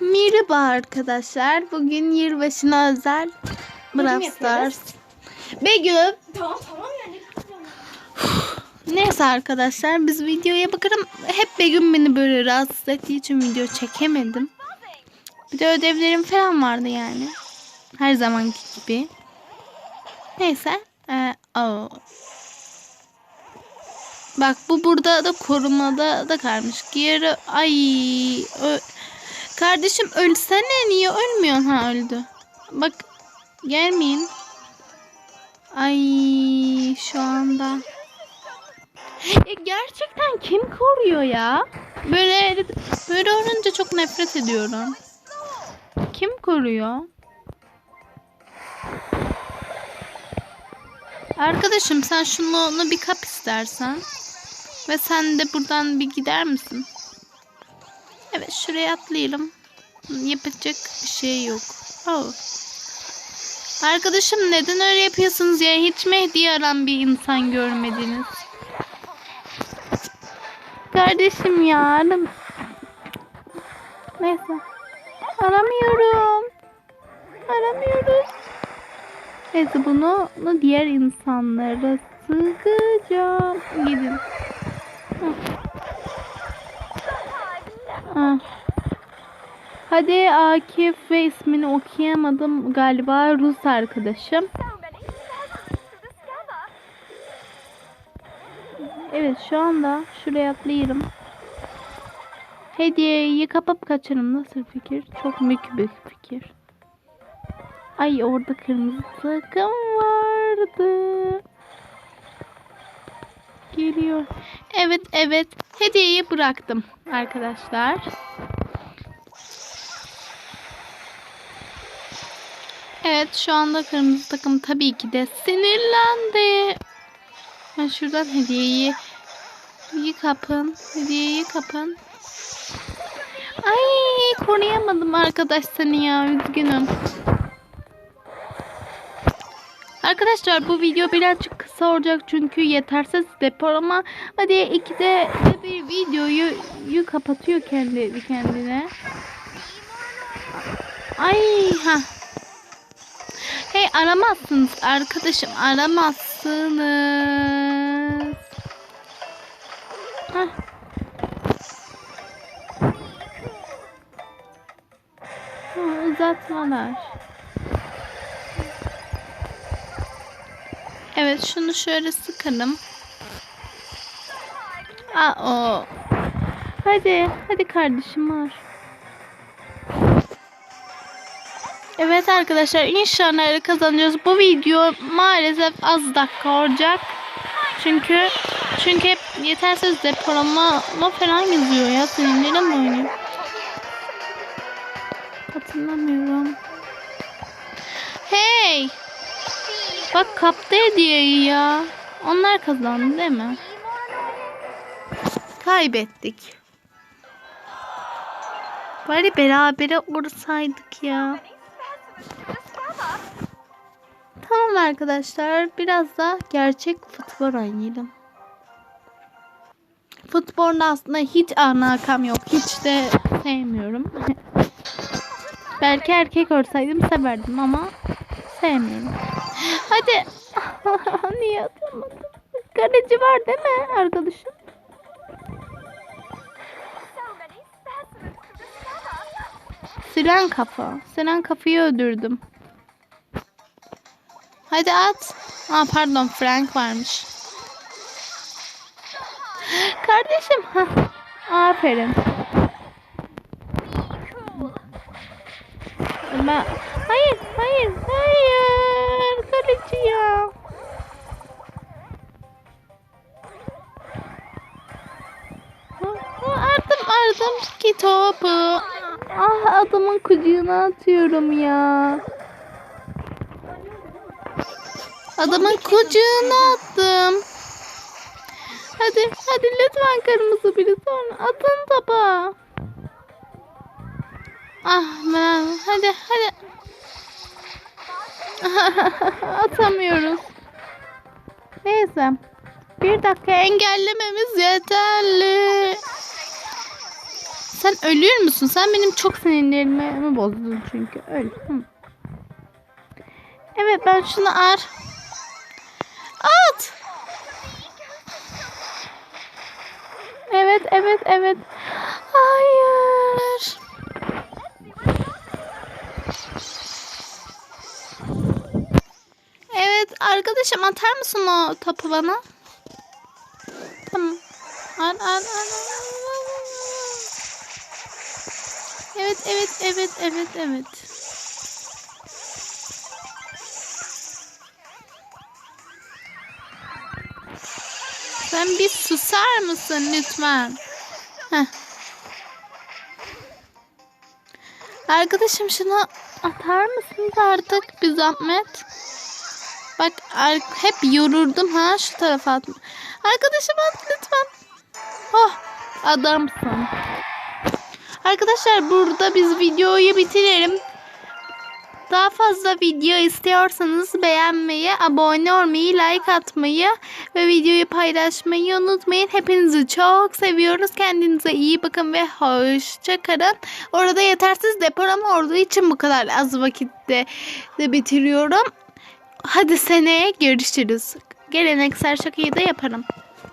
Merhaba arkadaşlar. Bugün yılbaşına özel Brawl Stars. Begüm. Tamam tamam yani. Neyse arkadaşlar biz videoya bakalım. Hep Begüm beni böyle rahatsız ettiği için video çekemedim. Bir de ödevlerim falan vardı yani. Her zamanki gibi. Neyse. Ee, o. Bak bu burada da korumada da kalmış. Diğeri ay ö- kardeşim ölsene niye ölmüyorsun ha öldü. Bak gelmeyin. Ay şu anda. E, gerçekten kim koruyor ya? Böyle böyle olunca çok nefret ediyorum. Kim koruyor? Arkadaşım sen şunu onu bir kap istersen. Ve sen de buradan bir gider misin? Evet şuraya atlayalım. Yapacak bir şey yok. Oh. Arkadaşım neden öyle yapıyorsunuz ya? Hiç Mehdi aran bir insan görmediniz. Kardeşim ya. Neyse. Aramıyorum. Aramıyorum. Neyse bunu, bunu diğer insanlara sıkacağım. Gidin. Hah. Ah. Hadi Akif ve ismini okuyamadım galiba Rus arkadaşım. Evet şu anda şuraya atlayırım. Hediyeyi kapıp kaçarım. Nasıl fikir? Çok büyük bir fikir. Ay orada kırmızı takım vardı. Geliyor. Evet evet. Hediyeyi bıraktım arkadaşlar. Evet şu anda kırmızı takım tabii ki de sinirlendi. Ben şuradan hediyeyi iyi kapın. Hediyeyi kapın. Ay koruyamadım arkadaş seni ya üzgünüm. Arkadaşlar bu video birazcık kısa olacak çünkü yetersiz depolama. Hadi ikide de bir videoyu yu kapatıyor kendi kendine. Ay ha. Hey aramazsınız arkadaşım aramazsınız. Hah. Ha, uzatmalar. Evet şunu şöyle sıkalım. Aa o. Hadi hadi kardeşim var. Evet arkadaşlar inşallah kazanıyoruz. Bu video maalesef az dakika olacak. Çünkü çünkü hep yetersiz depolama ama falan yazıyor ya. Seninle mi oynuyor? Hatırlamıyorum. Hey! Bak kaptı hediyeyi ya. Onlar kazandı değil mi? Kaybettik. Bari berabere olsaydık ya. Tamam arkadaşlar. Biraz da gerçek futbol oynayalım. Futbolda aslında hiç alakam yok. Hiç de sevmiyorum. Belki erkek olsaydım severdim ama sevmiyorum. Hadi. Niye atamadım? Kaleci var değil mi arkadaşım? Siren kafa. Siren kafayı öldürdüm. Hadi at. Aa pardon Frank varmış. Kardeşim. Aferin. Ben... Hayır, hayır, hayır. Ha, Ardım, ardım ki topu. Ah adamın kucağına atıyorum ya. Adamın kucağına attım. Hadi, hadi lütfen kırmızı biri sonra atın topa. Ah ben, hadi, hadi. Atamıyoruz. Neyse. Bir dakika engellememiz yeterli. Sen ölüyor musun? Sen benim çok sinirlerimi bozdun çünkü. Öl. Hı. Evet ben şunu ar. At. Evet evet evet. Hayır. Evet arkadaşım atar mısın o topu bana? Tamam. Ar ar ar. ar. Evet evet evet evet evet. Sen bir susar mısın lütfen? Heh. Arkadaşım şunu atar mısınız artık bir zahmet? Bak hep yorurdum ha şu tarafa atma. Arkadaşım at lütfen. Oh adamsın. Arkadaşlar burada biz videoyu bitirelim. Daha fazla video istiyorsanız beğenmeyi, abone olmayı, like atmayı ve videoyu paylaşmayı unutmayın. Hepinizi çok seviyoruz. Kendinize iyi bakın ve hoşça kalın. Orada yetersiz depolama olduğu için bu kadar az vakitte de bitiriyorum. Hadi seneye görüşürüz. Geleneksel şakayı da yaparım.